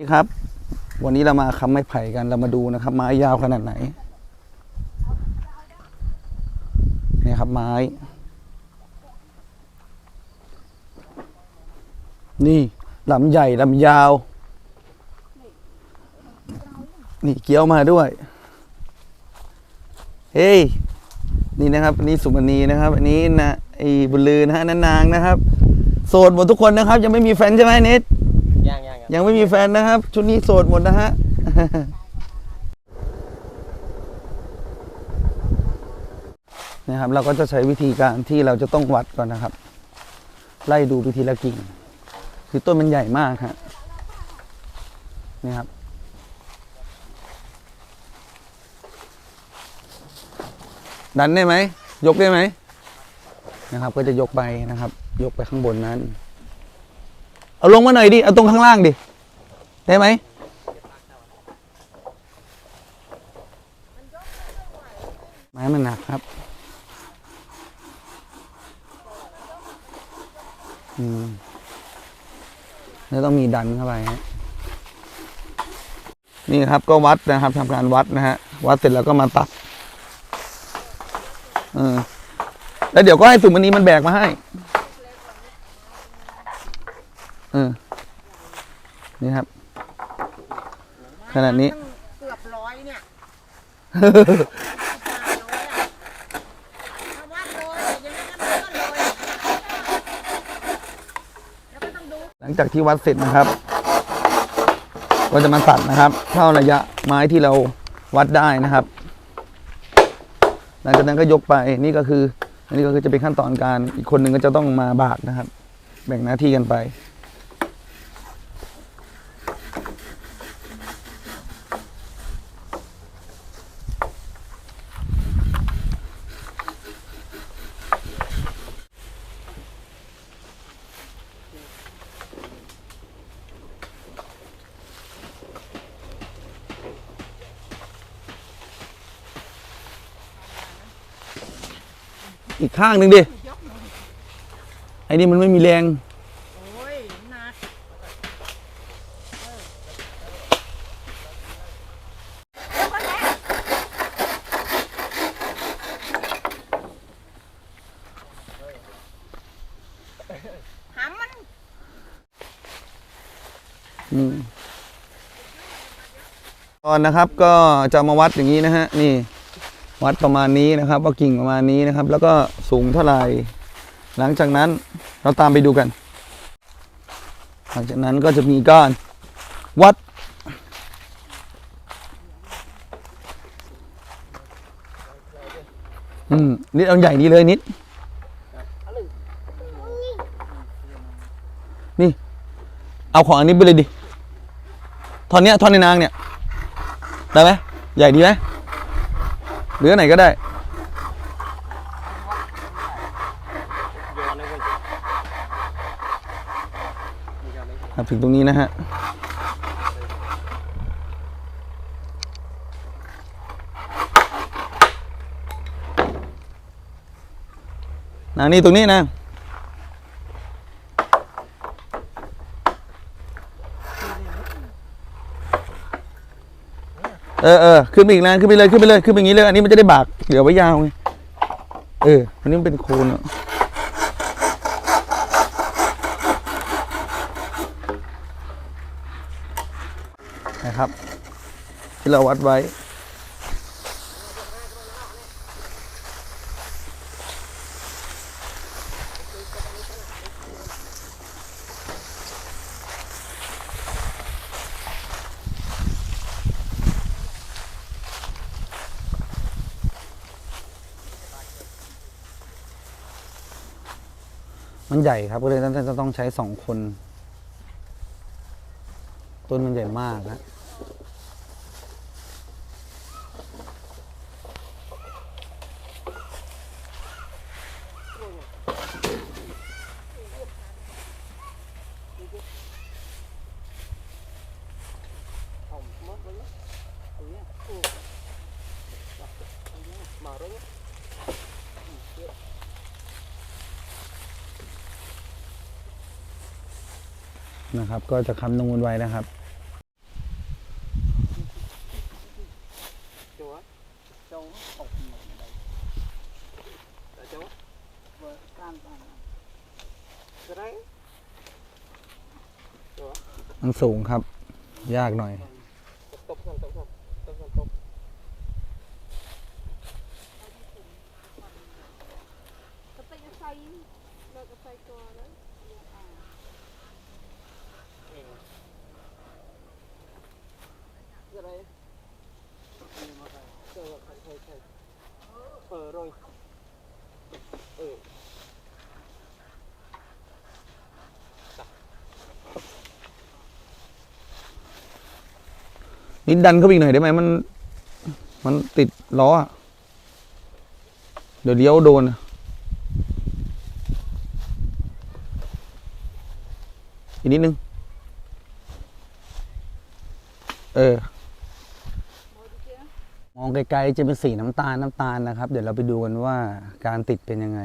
นี่ครับ วันนี้เรามาค้ำไม้ไผ่กันเรามาดูนะครับ ไม้ยาวขนาดไหนนี่ครับไม้ นี่ลำใหญ่ลำยาว นี่เกี้ยวมาด้วย เฮ้ยนี่นะครับนี่สุมณีนะครับ อันนี้นะไอ้บุลือนะฮะนันนางนะครับ โสดหมดทุกคนนะครับ ยังไม่มีแฟนใช่ไหมเนท ย่างย่างครับยังไม่มีแฟนนะครับ ชุดนี้โสดหมดนะฮะนะครับเราก็จะใช้วิธีการที่เราจะต้องวัดก่อนนะครับ ไล่ดูไปทีละกิ่ง คือต้นมันใหญ่มากฮะนี่ครับ ดันได้ไหม ยกได้ไหมนะครับ ก็จะยกไปนะครับ ยกไปข้างบนนั้น เอาลงมาหน่อยดิ เอาตรงข้างล่างดิ ได้ไหม ไม้มันหนักครับ อืม แล้วต้องมีดันเข้าไปฮะนี่ครับก็วัดนะครับทำการวัดนะฮะ วัดเสร็จแล้วก็มาตัด เออ แล้วเดี๋ยวก็ให้สุมณีมันแบกมาให้ เออ นี่ครับ ขนาดนี้ เกือบร้อยเนี่ยถ้าวัดเลยยังไม่งั้นมันก็เลยแล้วก็ต้องดูหลังจากที่วัดเสร็จนะครับ ก็จะมาตัดนะครับ เท่าระยะไม้ที่เราวัดได้นะครับ หลังจากนั้นก็ยกไปนี่ก็คือ อันนี้ก็คือจะเป็นขั้นตอนการอีกคนหนึ่งก็จะต้องมาบากนะครับ แบ่งหน้าที่กันไป อีกข้างหนึ่งดิไอ้นี่มันไม่มีแรงโอ้ยหนักหำมันอืมตอนนะครับก็จะมาวัดอย่างนี้นะฮะนี่ วัดประมาณนี้นะครับว่ากิ่งประมาณนี้นะครับ แล้วก็สูงเท่าไหร่ หลังจากนั้นเราตามไปดูกัน หลังจากนั้นก็จะมีการวัด อืมนิดเอาใหญ่นี้เลยนิด นี่ เอาของอันนี้ไปเลยดิ ท่อนเนี้ยท่อนในนางเนี่ย ได้ไหมใหญ่ดีไหม หรืออันไหนก็ได้ครับถึงตรงนี้นะฮะนะนี่ตรงนี้นะ ออเออขึ้นไปอีกนะขึ้นไปเลยขึ้นไปเลยขึ้นไปอย่างนี้เลยอันนี้มันจะได้บากเหลือไว้ยาวไงเอออันนี้มันเป็นโคนอะนะครับ ที่เราวัดไว้ มันใหญ่ครับก็เลยท่านจะต้องใช้สองคน ต้นมันใหญ่มากนะ นะครับ ก็จะคำตรงวนไว้นะครับมันสูงครับ ยากหน่อย นิดดันเข้าไปอีกหน่อยได้ไหมมัน มันติดล้ออะเดี๋ยวเลี้ยวโดนอะอีกนิดนึง เออ มองไกลๆจะเป็นสีน้ำตาลน้ำตาลนะครับ เดี๋ยวเราไปดูกันว่าการติดเป็นยังไง